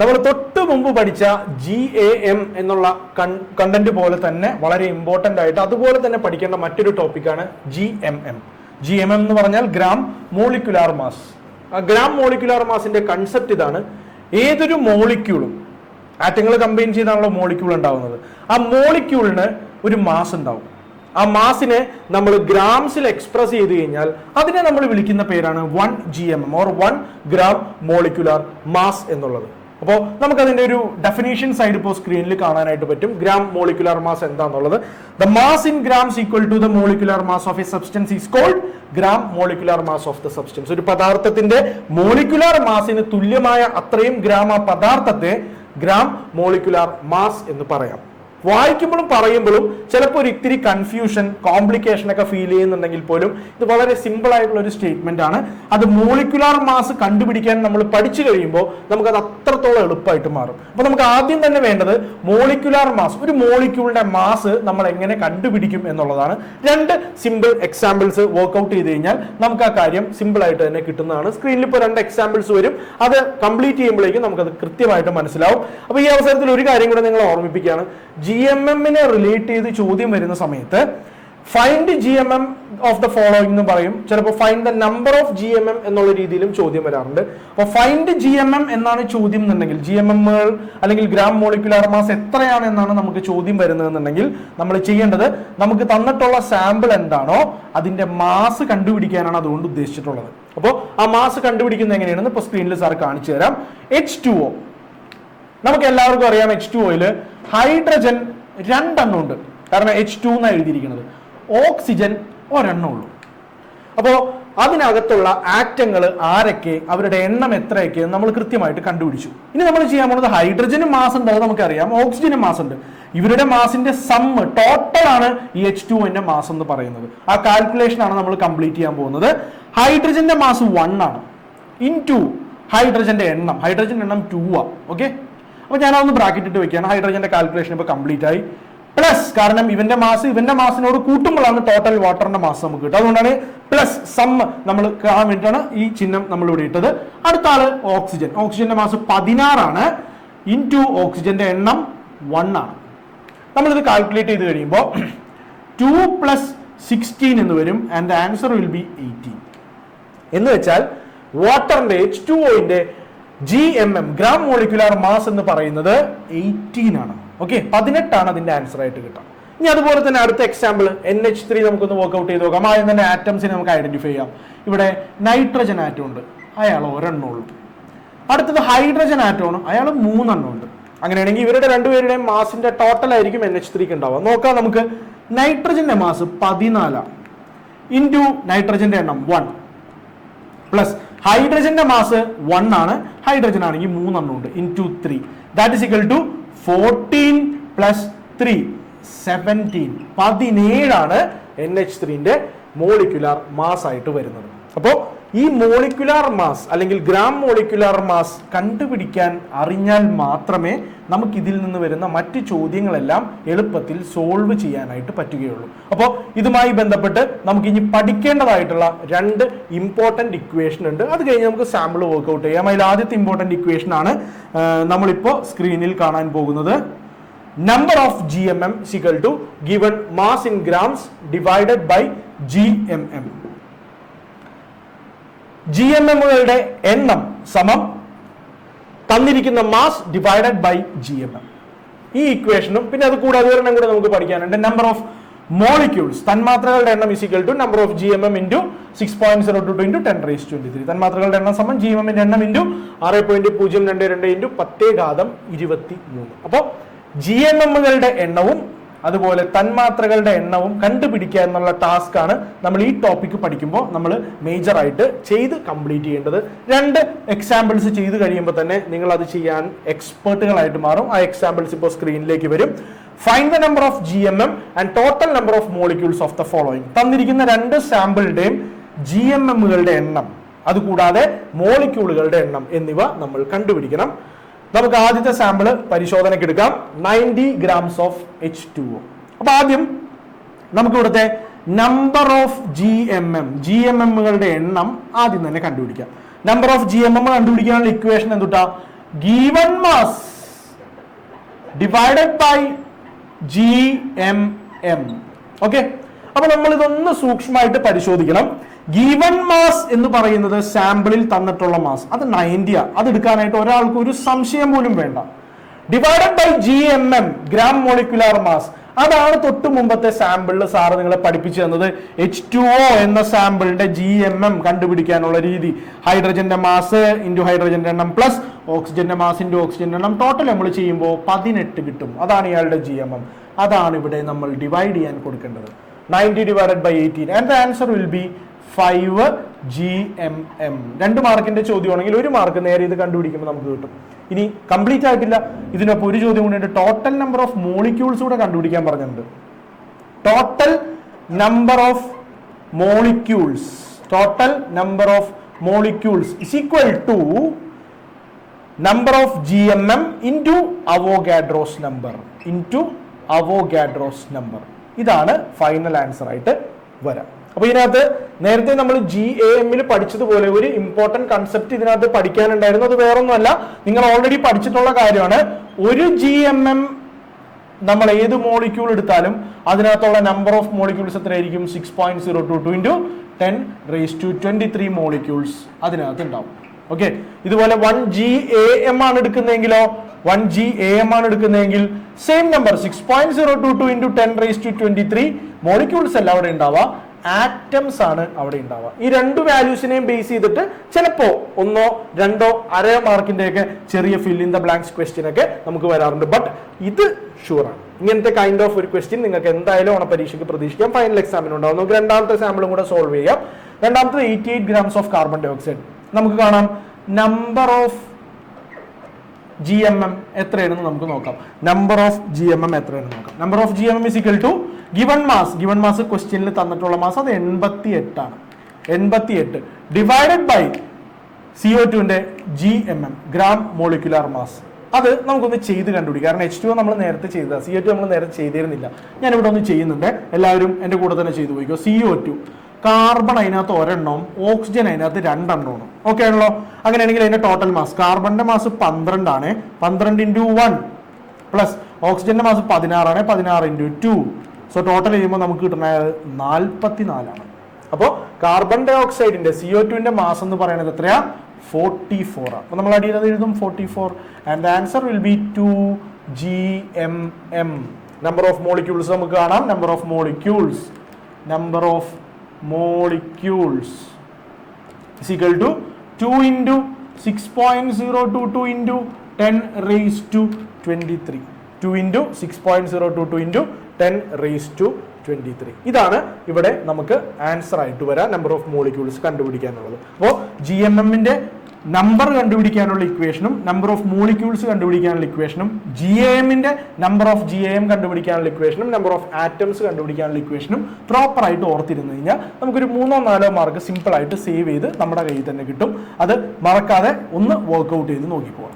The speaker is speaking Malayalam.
നമ്മൾ തൊട്ട് മുമ്പ് പഠിച്ച ജി എ എം എന്നുള്ള കണ്ടന്റ് പോലെ തന്നെ വളരെ ഇമ്പോർട്ടന്റ് ആയിട്ട് അതുപോലെ തന്നെ പഠിക്കേണ്ട മറ്റൊരു ടോപ്പിക്കാണ് G M M G M M എന്ന് പറഞ്ഞാൽ gram molecular mass gram molecular മാസിന്റെ concept ഇതാണ് ഏതൊരു മോളിക്യൂളും ആറ്റങ്ങൾ കമ്പൈൻ ചെയ്താണല്ലോ മോളിക്യൂൾ ഉണ്ടാവുന്നത്. ആ മോളിക്യൂളിന് ഒരു മാസ് ഉണ്ടാവും. ആ മാസിനെ നമ്മൾ ഗ്രാംസിൽ എക്സ്പ്രസ് ചെയ്ത് കഴിഞ്ഞാൽ അതിനെ നമ്മൾ വിളിക്കുന്ന പേരാണ് one G M M or one gram molecular mass എന്നുള്ളത്. അപ്പോൾ നമുക്കതിന്റെ ഒരു ഡെഫിനേഷൻ സൈഡ് ഇപ്പോൾ സ്ക്രീനിൽ കാണാനായിട്ട് പറ്റും. ഗ്രാം മോളിക്കുലാർ മാസ് എന്താണെന്നുള്ളത് the mass in grams equal to the molecular mass of a substance is called gram molecular mass of the substance ഒരു പദാർത്ഥത്തിന്റെ മോളിക്കുലാർ മാസിന് തുല്യമായ അത്രയും ഗ്രാം ആ പദാർത്ഥത്തെ ഗ്രാം മോളിക്കുലാർ മാസ് എന്ന് പറയാം. വായിക്കുമ്പോഴും പറയുമ്പോഴും ചിലപ്പോൾ ഒരു ഇത്തിരി കൺഫ്യൂഷൻ കോംപ്ലിക്കേഷൻ ഒക്കെ ഫീൽ ചെയ്യുന്നുണ്ടെങ്കിൽ പോലും ഇത് വളരെ സിമ്പിൾ ആയിട്ടുള്ള ഒരു സ്റ്റേറ്റ്മെന്റ് ആണ്. അത് മോളിക്കുലാർ മാസ് കണ്ടുപിടിക്കാൻ നമ്മൾ പഠിച്ചു കഴിയുമ്പോൾ നമുക്ക് അത് അത്രത്തോളം എളുപ്പമായിട്ട് മാറും. അപ്പൊ നമുക്ക് ആദ്യം തന്നെ വേണ്ടത് മോളിക്കുലാർ മാസ് ഒരു മോളിക്യൂളിന്റെ മാസ് നമ്മൾ എങ്ങനെ കണ്ടുപിടിക്കും എന്നുള്ളതാണ്. രണ്ട് സിമ്പിൾ എക്സാമ്പിൾസ് വർക്ക്ഔട്ട് ചെയ്ത് കഴിഞ്ഞാൽ നമുക്ക് ആ കാര്യം സിമ്പിൾ ആയിട്ട് തന്നെ കിട്ടുന്നതാണ്. സ്ക്രീനിൽ ഇപ്പോൾ രണ്ട് എക്സാമ്പിൾസ് വരും. അത് കംപ്ലീറ്റ് ചെയ്യുമ്പോഴേക്കും നമുക്കത് കൃത്യമായിട്ട് മനസ്സിലാവും. അപ്പൊ ഈ അവസരത്തിൽ ഒരു കാര്യം കൂടെ നിങ്ങൾ ഓർമ്മിപ്പിക്കുകയാണ്. ജി എം എമ്മിനെ റിലേറ്റ് ചെയ്ത് ചോദ്യം വരുന്ന സമയത്ത് find G M M of the following എന്ന് പറയും. ചിലപ്പോൾ find the number of G M M എന്നുള്ള രീതിയിലും ചോദ്യം വരാറുണ്ട്. അപ്പോൾ ഫൈൻഡ് ജി എം എം എന്നാണ് ചോദ്യം എന്നുണ്ടെങ്കിൽ ജി എം എമ്മുകൾ അല്ലെങ്കിൽ ഗ്രാം മോളിക്കുലാർ മാസ് എത്രയാണ് എന്നാണ് നമുക്ക് ചോദ്യം വരുന്നതെന്നുണ്ടെങ്കിൽ നമ്മൾ ചെയ്യേണ്ടത് നമുക്ക് തന്നിട്ടുള്ള സാമ്പിൾ എന്താണോ അതിന്റെ മാസ് കണ്ടുപിടിക്കാനാണ് അതുകൊണ്ട് ഉദ്ദേശിച്ചിട്ടുള്ളത്. അപ്പോൾ ആ മാസ് കണ്ടുപിടിക്കുന്നത് എങ്ങനെയാണെന്ന് ഇപ്പോൾ സ്ക്രീനിൽ സാർ കാണിച്ചു തരാം. എച്ച് ടു ഒ നമുക്ക് എല്ലാവർക്കും അറിയാം എച്ച് ടു ഓയിൽ ഹൈഡ്രജൻ രണ്ടെണ്ണം ഉണ്ട്. കാരണം എച്ച് ടു എന്നാണ് എഴുതിയിരിക്കുന്നത്. ഓക്സിജൻ ഒരെണ്ണം ഉള്ളൂ. അപ്പോൾ അതിനകത്തുള്ള ആറ്റങ്ങൾ ആരൊക്കെ അവരുടെ എണ്ണം എത്രയൊക്കെ നമ്മൾ കൃത്യമായിട്ട് കണ്ടുപിടിച്ചു. ഇനി നമ്മൾ ചെയ്യാൻ പോകുന്നത് ഹൈഡ്രജനും മാസ് ഉണ്ട് അത് നമുക്കറിയാം. ഓക്സിജനും മാസ് ഉണ്ട്. ഇവരുടെ മാസിന്റെ സമ്മ് ടോട്ടൽ ആണ് ഈ എച്ച് ടു എന്റെ മാസ് എന്ന് പറയുന്നത്. ആ കാൽക്കുലേഷൻ ആണ് നമ്മൾ കംപ്ലീറ്റ് ചെയ്യാൻ പോകുന്നത്. ഹൈഡ്രജന്റെ മാസ് വൺ ആണ്. ഇൻ ടു ഹൈഡ്രജന്റെ എണ്ണം. ഹൈഡ്രജന്റെ എണ്ണം ടു ആ. ഓക്കെ അപ്പൊ ഞാൻ അതൊന്ന് ബ്രാക്കറ്റ് ഇട്ട് വെക്കുകയാണ്. ഹൈഡ്രജന്റെ കാൽക്കുലേഷൻ ഇപ്പൊ കംപ്ലീറ്റ് ആയി. പ്ലസ് കാരണം ഇവന്റെ മാസ് ഇവന്റെ മാസിനോട് കൂട്ടുമ്പോഴാണ് ടോട്ടൽ വാട്ടറിന്റെ മാസ് നമുക്ക് കിട്ടുക. അതുകൊണ്ടാണ് പ്ലസ് സം നമ്മൾ കാണാൻ വേണ്ടിയിട്ടാണ് ഈ ചിഹ്നം നമ്മൾ ഇവിടെ ഇട്ടത്. അടുത്ത ആൾ ഓക്സിജൻ ഓക്സിജന്റെ മാസ് പതിനാറാണ്. ഇൻ ടു ഓക്സിജന്റെ എണ്ണം വൺ ആണ്. നമ്മളിത് കാൽക്കുലേറ്റ് ചെയ്ത് കഴിയുമ്പോൾ ടു പ്ലസ് സിക്സ്റ്റീൻ എന്ന് വരും. And answer will be eighteen എന്ന് വെച്ചാൽ വാട്ടറിന്റെ H two ഒന്റെ G M M gram molecular mass എന്ന് പറയുന്നത് എയ്റ്റീൻ ആണ്. ഓക്കെ പതിനെട്ടാണ് അതിന്റെ ആൻസർ ആയിട്ട് കിട്ടുക. ഇനി അതുപോലെ തന്നെ അടുത്ത എക്സാമ്പിൾ എൻ എച്ച് ത്രീ നമുക്കൊന്ന് വർക്ക്ഔട്ട് ചെയ്ത് നോക്കാം. ആദ്യം തന്നെ ആറ്റംസിനെ നമുക്ക് ഐഡന്റിഫൈ ചെയ്യാം. ഇവിടെ നൈട്രജൻ ആറ്റം ഉണ്ട്. അയാൾ ഒരെണ്ണമുള്ളൂ അടുത്തത് ഹൈഡ്രജൻ ആറ്റമാണ് അയാൾ മൂന്നെണ്ണം ഉണ്ട്. അങ്ങനെയാണെങ്കിൽ ഇവരുടെ രണ്ടുപേരുടെയും മാസിന്റെ ടോട്ടൽ ആയിരിക്കും എൻ എച്ച് ത്രീക്ക് ഉണ്ടാവുക. നോക്കാം നമുക്ക്. നൈട്രജന്റെ മാസ് പതിനാലാണ്. ഇന്റു നൈട്രജന്റെ എണ്ണം വൺ പ്ലസ് ഹൈഡ്രജന്റെ മാസ് വൺ ആണ്. ഹൈഡ്രജൻ ആണെങ്കിൽ മൂന്നെണ്ണം ഉണ്ട്. Into three that is equal to fourteen plus three seventeen പതിനേഴാണ് N H ത്രീന്റെ മോളിക്കുലാർ മാസ് ആയിട്ട് വരുന്നത്. അപ്പോൾ ഈ മോളിക്കുലാർ മാസ് അല്ലെങ്കിൽ ഗ്രാം മോളിക്കുലാർ മാസ് കണ്ടുപിടിക്കാൻ അറിഞ്ഞാൽ മാത്രമേ നമുക്ക് ഇതിൽ നിന്ന് വരുന്ന മറ്റ് ചോദ്യങ്ങളെല്ലാം എളുപ്പത്തിൽ സോൾവ് ചെയ്യാനായിട്ട് പറ്റുകയുള്ളൂ. അപ്പോൾ ഇതുമായി ബന്ധപ്പെട്ട് നമുക്ക് ഇനി പഠിക്കേണ്ടതായിട്ടുള്ള രണ്ട് ഇമ്പോർട്ടന്റ് ഇക്വേഷൻ ഉണ്ട്. അത് കഴിഞ്ഞ് നമുക്ക് സാമ്പിൾ വർക്ക്ഔട്ട് ചെയ്യാം. അതിൽ ആദ്യത്തെ ഇമ്പോർട്ടന്റ് ഇക്വേഷൻ ആണ് നമ്മളിപ്പോൾ സ്ക്രീനിൽ കാണാൻ പോകുന്നത്. Number of G M M equal to given mass in grams divided by G M M G M എമ്മുകളുടെ എണ്ണം സമം തന്നിരിക്കുന്ന mass divided by G M M ഈ ഇക്വേഷനും പിന്നെ അത് കൂടാതെ ഒരെണ്ണം കൂടെ നമുക്ക് പഠിക്കാനുണ്ട്. നമ്പർ ഓഫ് മോളിക്യൂൾസ് തന്മാത്രകളുടെ എണ്ണം is equal to number of G M M into six point zero two two into ten raise twenty three തന്മാത്രകളുടെ എണ്ണം സമം ജി എം എമ്മിന്റെ എണ്ണം ഇന്റു ആറ് പോയിന്റ് പൂജ്യം രണ്ട് രണ്ട് ഇന്റു പത്തേ ഘാതം ഇരുപത്തി മൂന്ന് അപ്പോൾ ജി എം എമ്മുകളുടെ എണ്ണവും അതുപോലെ തന്മാത്രകളുടെ എണ്ണവും കണ്ടുപിടിക്കുക എന്നുള്ള ടാസ്ക് ആണ് നമ്മൾ ഈ ടോപ്പിക്ക് പഠിക്കുമ്പോൾ നമ്മൾ മേജർ ആയിട്ട് ചെയ്ത് കംപ്ലീറ്റ് ചെയ്യേണ്ടത്. രണ്ട് എക്സാമ്പിൾസ് ചെയ്ത് കഴിയുമ്പോൾ തന്നെ നിങ്ങൾ അത് ചെയ്യാൻ എക്സ്പേർട്ടുകളായിട്ട് മാറും. ആ എക്സാമ്പിൾസ് ഇപ്പോൾ സ്ക്രീനിലേക്ക് വരും. Find the number of G M M and total number of molecules of the following തന്നിരിക്കുന്ന രണ്ട് സാമ്പിളിന്റെയും ജി എം എമ്മുകളുടെ എണ്ണം അതുകൂടാതെ മോളിക്യൂളുകളുടെ എണ്ണം എന്നിവ നമ്മൾ കണ്ടുപിടിക്കണം. നമുക്ക് ആദ്യത്തെ സാമ്പിൾ പരിശോധനയ്ക്ക് എടുക്കാം. Ninety grams of H two O അപ്പൊ ആദ്യം നമുക്ക് ഇവിടുത്തെ number of G M M G M എമ്മുകളുടെ എണ്ണം ആദ്യം തന്നെ കണ്ടുപിടിക്കാം. Number of G M M കണ്ടുപിടിക്കാനുള്ള ഇക്വേഷൻ എന്തുട്ടാ? Given mass divided by G M M okay അപ്പൊ നമ്മൾ ഇതൊന്ന് സൂക്ഷ്മമായിട്ട് പരിശോധിക്കണം. ഗീവൺ മാസ് എന്ന് പറയുന്നത് സാമ്പിളിൽ തന്നിട്ടുള്ള മാസ് അത് നയന്റിയ അത് എടുക്കാനായിട്ട് ഒരാൾക്ക് ഒരു സംശയം പോലും വേണ്ട. Divided by G M M gram molecular mass അതാണ് തൊട്ട് മുമ്പത്തെ സാമ്പിളിൽ സാറ് നിങ്ങളെ പഠിപ്പിച്ചു തന്നത്. എച്ച് ടു ഒ എന്ന സാമ്പിളിന്റെ ജി എം എം കണ്ടുപിടിക്കാനുള്ള രീതി. ഹൈഡ്രജന്റെ മാസ് ഇന്റു ഹൈഡ്രജന്റെ എണ്ണം പ്ലസ് ഓക്സിജന്റെ മാസ് ഇന്റു ഓക്സിജന്റെ എണ്ണം. ടോട്ടൽ നമ്മൾ ചെയ്യുമ്പോൾ പതിനെട്ട് കിട്ടും. അതാണ് ഇയാളുടെ ജി എം എം അതാണ് ഇവിടെ നമ്മൾ ഡിവൈഡ് ചെയ്യാൻ കൊടുക്കേണ്ടത്. Ninety divided by eighteen and the answer will be five G M M രണ്ട് മാർക്കിന്റെ ചോദ്യമാണെങ്കിൽ ഒരു മാർക്ക് നേരെ ഇത് കണ്ടുപിടിക്കുമ്പോൾ നമുക്ക് കിട്ടും. ഇനി കംപ്ലീറ്റ് ആയിട്ടില്ല. ഇതിനൊപ്പം ഒരു ചോദ്യം കൂടി ടോട്ടൽ നമ്പർ ഓഫ് മോളിക്യൂൾസ് കൂടെ കണ്ടുപിടിക്കാൻ പറഞ്ഞിട്ടുണ്ട്. Total number of molecules total number of molecules is equal to number of G M M into Avogadro's number into Avogadro's number ഇതാണ് ഫൈനൽ ആൻസർ ആയിട്ട് വരാം. അപ്പൊ ഇതിനകത്ത് നേരത്തെ നമ്മൾ ജി എ എമ്മിൽ പഠിച്ചതുപോലെ ഒരു ഇമ്പോർട്ടന്റ് കൺസെപ്റ്റ് ഇതിനകത്ത് പഠിക്കാനുണ്ടായിരുന്നു. അത് വേറൊന്നുമല്ല നിങ്ങൾ ഓൾറെഡി പഠിച്ചിട്ടുള്ള കാര്യമാണ്. ഒരു ജി എം എം നമ്മൾ ഏത് മോളിക്യൂൾ എടുത്താലും അതിനകത്തുള്ള നമ്പർ ഓഫ് മോളിക്യൂൾസ് എത്രയായിരിക്കും? Six point zero two two into ten raise to twenty three molecules അതിനകത്ത് ഉണ്ടാവും. ഓക്കെ ഇതുപോലെ വൺ ജി എ എം ആണ് എടുക്കുന്നതെങ്കിലോ വൺ ജി എ എം ആണ് എടുക്കുന്നതെങ്കിൽ same number six point zero two two into ten raise to twenty three molecules അല്ല അവിടെ ഉണ്ടാവുക. ആറ്റംസ് ആണ് അവിടെ ഉണ്ടാവുക. ഈ രണ്ട് വാല്യൂസിനെയും ബേസ് ചെയ്തിട്ട് ചിലപ്പോ ഒന്നോ രണ്ടോ അര മാർക്കിന്റെ ഒക്കെ ചെറിയ fill in the blanks question ഒക്കെ നമുക്ക് വരാറുണ്ട്. ബട്ട് ഇത് ഷുവറാണ് ഇങ്ങനത്തെ കൈൻഡ് ഓഫ് ഒരു ക്വസ്റ്റ്യൻ നിങ്ങൾക്ക് എന്തായാലും ഓണപരീക്ഷയ്ക്ക് പ്രതീക്ഷിക്കാം. ഫൈനൽ എക്സാമിന് ഉണ്ടാവും. നമുക്ക് രണ്ടാമത്തെ സാമ്പിളും കൂടെ സോൾവ് ചെയ്യാം. രണ്ടാമത്തെ eighty eight grams of carbon dioxide നമുക്ക് കാണാം. Number of G M M എത്രയാണെന്ന് നമുക്ക് നോക്കാം. Number of G M M എത്രയാണെന്ന് നോക്കാം. Number of G M M is equal to given mass given mass ക്വസ്റ്റ്യനിൽ തന്നിട്ടുള്ള മാസ് അത് എൺപത്തി എട്ടാണ് എൺപത്തി എട്ട് ഡിവൈഡഡ് ബൈ സി ഒ ടുവിന്റെ G M M gram molecular mass അത് നമുക്കൊന്ന് ചെയ്ത് കണ്ടുപിടിക്കാം. കാരണം എച്ച് ടു നമ്മൾ നേരത്തെ ചെയ്തതാണ് സി ഒ ടു നമ്മൾ നേരത്തെ ചെയ്തിരുന്നില്ല. ഞാനിവിടെ ഒന്ന് ചെയ്യുന്നുണ്ട്. എല്ലാവരും എന്റെ കൂടെ തന്നെ ചെയ്തു പോയിക്കോ. സി ഒ ടു കാർബൺ അതിനകത്ത് ഒരെണ്ണവും ഓക്സിജൻ അതിനകത്ത് രണ്ടെണ്ണമാണ് ഓക്കെ ആണല്ലോ? അങ്ങനെയാണെങ്കിൽ അതിന്റെ ടോട്ടൽ മാസ് കാർബണിന്റെ മാസ് പന്ത്രണ്ടാണ് പന്ത്രണ്ട് ഇന്റു വൺ പ്ലസ് ഓക്സിജന്റെ മാസ് പതിനാറാണ് പതിനാറ് ഇന്റു ടു സോ ടോട്ടൽ ചെയ്യുമ്പോൾ നമുക്ക് കിട്ടുന്ന നാൽപ്പത്തി നാലാണ് അപ്പോൾ കാർബൺ ഡൈ ഓക്സൈഡിന്റെ സി ഒ ടുവിന്റെ മാസ് എന്ന് പറയുന്നത് എത്രയാ? ഫോർട്ടി ഫോർ ആണ്. അപ്പോൾ നമ്മൾ അടിയിൽ അത് എഴുതും forty four and the answer will be two G M M number of molecules നമുക്ക് കാണാം. Number of molecules number of molecules is equal to 2 into 6.022 into 10 raised to 23 2 into 6.022 into 10 raised to 23 ഇതാണ് ഇവിടെ നമുക്ക് ആൻസർ ആയിട്ട് വരാൻ നമ്പർ ഓഫ് മോളിക്യൂൾസ് കണ്ടുപിടിക്കാനുള്ളത്. അപ്പോൾ ജി എം എമ്മിന്റെ നമ്പർ കണ്ടുപിടിക്കാനുള്ള ഇക്വേഷനും നമ്പർ ഓഫ് മോളിക്യൂൾസ് കണ്ടുപിടിക്കാനുള്ള ഇക്വേഷനും ജി എ എമ്മിന്റെ number of G A M കണ്ടുപിടിക്കാനുള്ള ഇക്വേഷനും നമ്പർ ഓഫ് ആറ്റംസ് കണ്ടുപിടിക്കാനുള്ള ഇക്വേഷനും പ്രോപ്പർ ആയിട്ട് ഓർത്തിരുന്നു കഴിഞ്ഞാൽ നമുക്കൊരു മൂന്നോ നാലോ മാർക്ക് സിമ്പിൾ ആയിട്ട് സേവ് ചെയ്ത് നമ്മുടെ കയ്യിൽ തന്നെ കിട്ടും. അത് മറക്കാതെ ഒന്ന് വർക്ക്ഔട്ട് ചെയ്ത് നോക്കിപ്പോകാം